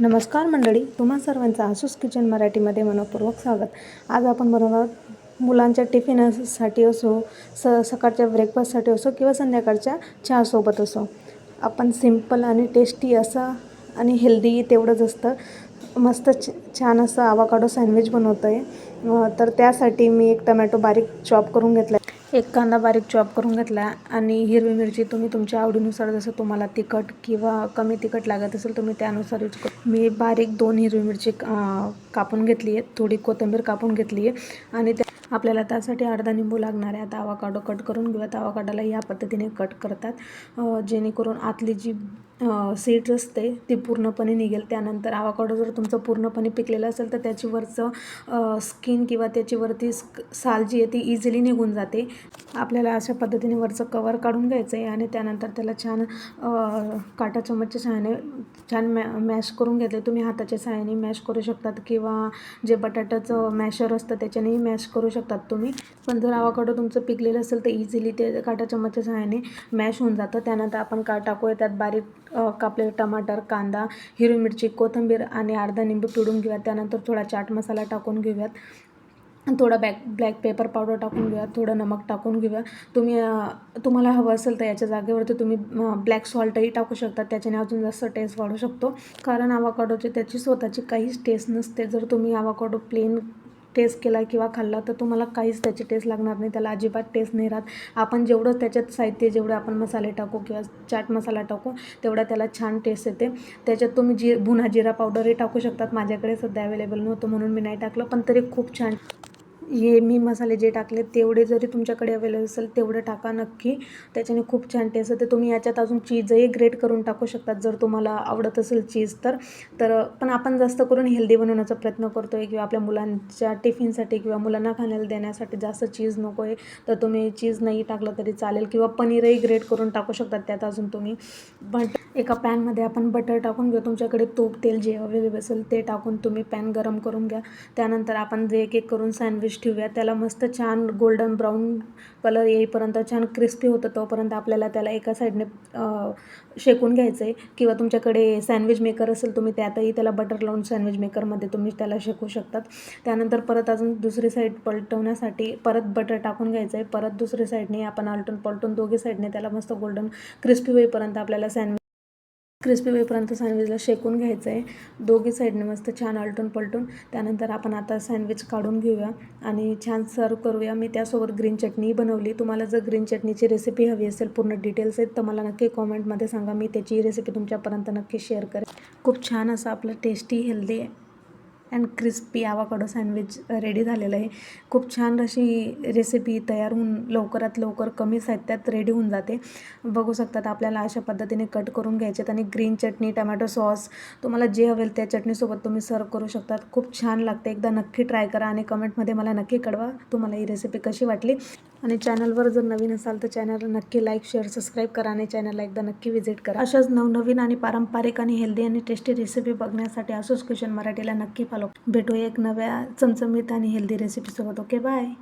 नमस्कार मंडळी तुम्हा सर्वांचं आसूस किचन मराठीमध्ये मनपूर्वक स्वागत. आज आपण बनवणार आहोत मुलांच्या टिफिनसाठी असो स सकाळच्या ब्रेकफास्टसाठी असो किंवा संध्याकाळच्या चहासोबत असो. आपण सिंपल आणि टेस्टी असं आणि हेल्दी तेवढंच असतं. मस्त छ छान असं आवाकाडो सँडविच बनवतो आहे तर त्यासाठी मी एक टमॅटो बारीक चॉप करून घेतला एक कांदा बारीक चॉप करून घेतला आणि हिरवी मिरची तुम्ही तुमच्या आवडीनुसार जसं तुम्हाला तिखट किंवा कमी तिखट लागत असेल तुम्ही त्यानुसार यूज करू मी बारीक दोन हिरवी मिरची कापून घेतली आहे थोडी कोथिंबीर कापून घेतली आहे आणि त्या आपल्याला त्यासाठी अर्धा निंबू लागणार आहे. आता आवाकाडो कट करून घेऊयात. आवाकाडोला या पद्धतीने कट करतात. जेणेकरून आतली जी सीड्स असते ती पूर्णपणे निघेल. त्यानंतर आवाकाडो जर तुमचं पूर्णपणे पिकलेलं असेल तर त्याची वरचं स्किन किंवा त्याच्यावरती स्क साल जी आहे ती इझिली निघून जाते. आपल्याला अशा पद्धतीने वरचं कवर काढून घ्यायचं आहे आणि त्यानंतर त्याला छान काटा चमचच्या सहाय्याने छान मॅ मॅश करून घेतले तुम्ही हाताच्या सहाय्याने मॅश करू शकतात किंवा जे बटाट्याचं मॅशर असतं त्याच्यानेही मॅश करू शकतात तुम्ही. पण जर आवाकडं तुमचं पिकलेलं असेल तर इझिली ते काटा चमचच्या सहाय्याने मॅश होऊन जातं. त्यानंतर आपण का टाकूया त्यात बारीक कापलेलं टमाटर कांदा हिरवी मिरची कोथिंबीर आणि अर्धा निंबू पिळून घेऊयात. त्यानंतर थोडा चाट मसाला टाकून घेऊयात. थोडा बॅक ब्लॅक पेपर पावडर टाकून घेऊया थोडं नमक टाकून घेऊया तुम्ही तुम्हाला हवं असेल तर याच्या जागेवरती तुम्ही ब्लॅक सॉल्टही टाकू शकता. त्याच्याने अजून जास्त टेस्ट वाढू शकतो. कारण आवाकाडोची त्याची स्वतःची काहीच टेस्ट नसते. जर तुम्ही आवाकाडो प्लेन टेस्ट केला किंवा खाल्ला तर तुम्हाला काहीच त्याची टेस्ट लागणार नाही. त्याला अजिबात टेस्ट नाही राहत. आपण जेवढं त्याच्यात साहित्य जेवढं आपण मसाले टाकू किंवा चाट मसाला टाकू तेवढा त्याला छान टेस्ट येते. त्याच्यात तुम्ही जी भुना जिरा पावडरही टाकू शकतात. माझ्याकडे सध्या अवेलेबल नव्हतं म्हणून मी नाही टाकलं पण तरी खूप छान हे मी मसाले जे टाकले तेवढे जरी तुमच्याकडे अवेलेबल असेल तेवढं टाका नक्की. त्याच्याने खूप छान टेस्ट येते. तुम्ही याच्यात अजून चीजही ग्रेट करून टाकू शकतात जर तुम्हाला आवडत असेल चीज तर. तर पण आपण जास्त करून हेल्दी बनवण्याचा प्रयत्न करतो आहे किंवा आपल्या मुलांच्या टिफिनसाठी किंवा मुलांना खाण्याला देण्यासाठी जास्त चीज नको आहे तर तुम्ही चीज नाही टाकलं तरी चालेल किंवा पनीरही ग्रेट करून टाकू शकतात त्यात अजून तुम्ही. बट एका पॅनमध्ये आपण बटर टाकून घेऊ तुमच्याकडे तूप तेल जे अवेलेबल असेल ते टाकून तुम्ही पॅन गरम करून घ्या. त्यानंतर आपण जे एक एक करून सँडविच ठेवूया. त्याला मस्त छान गोल्डन ब्राऊन कलर येईपर्यंत छान क्रिस्पी होतं तोपर्यंत आपल्याला त्याला एका साईडने शेकून घ्यायचं आहे किंवा तुमच्याकडे सँडविच मेकर असेल तुम्ही त्यातही त्याला बटर लावून सँडविच मेकरमध्ये तुम्ही त्याला शेकू शकतात. त्यानंतर परत अजून दुसरी साईड पलटवण्यासाठी परत बटर टाकून घ्यायचं आहे परत दुसरी साईडने आपण आलटून पलटून दोघी साईडने त्याला मस्त गोल्डन क्रिस्पी होईपर्यंत आपल्याला सँडविच क्रिस्पी होईपर्यंत सँडविचला शेकून घ्यायचं आहे दोघी साईडने मस्त छान आलटून पलटून. त्यानंतर आपण आता सँडविच काढून घेऊया आणि छान सर्व करूया. मी त्यासोबत ग्रीन चटणी बनवली. तुम्हाला जर ग्रीन चटणीची रेसिपी हवी असेल पूर्ण डिटेल्स आहेत तर मला नक्की कॉमेंटमध्ये सांगा. मी त्याची रेसिपी तुमच्यापर्यंत नक्की शेअर करेन. खूप छान असं आपलं tasty healthy and crispy avocado sandwich ready झालेलं आहे. खूप छान अशी रेसिपी तयार होऊन लवकरात लवकर कमी साहित्यात रेडी होऊन जाते. बघू शकतात आपल्याला अशा पद्धतीने कट करून घ्यायचे आणि ग्रीन चटणी टमॅटो सॉस तुम्हाला जे हवेल त्या चटणीसोबत तुम्ही सर्व करू शकतात. खूप छान लागते. एकदा नक्की ट्राय करा आणि कमेंटमध्ये मला नक्की कळवा तुम्हाला ही रेसिपी कशी वाटली. आणि चॅनलवर जर नवीन असाल तर चॅनलला नक्की लाईक शेअर सबस्क्राईब करा आणि चॅनलला एकदा नक्की व्हिजिट करा. अशाच नवनवीन आणि पारंपरिक आणि हेल्दी आणि टेस्टी रेसिपी बघण्यासाठी असोच किचन मराठीला नक्की फॉलो भेटूया एक नव्या चमचमीत आणि हेल्दी रेसिपीसोबत ओके बाय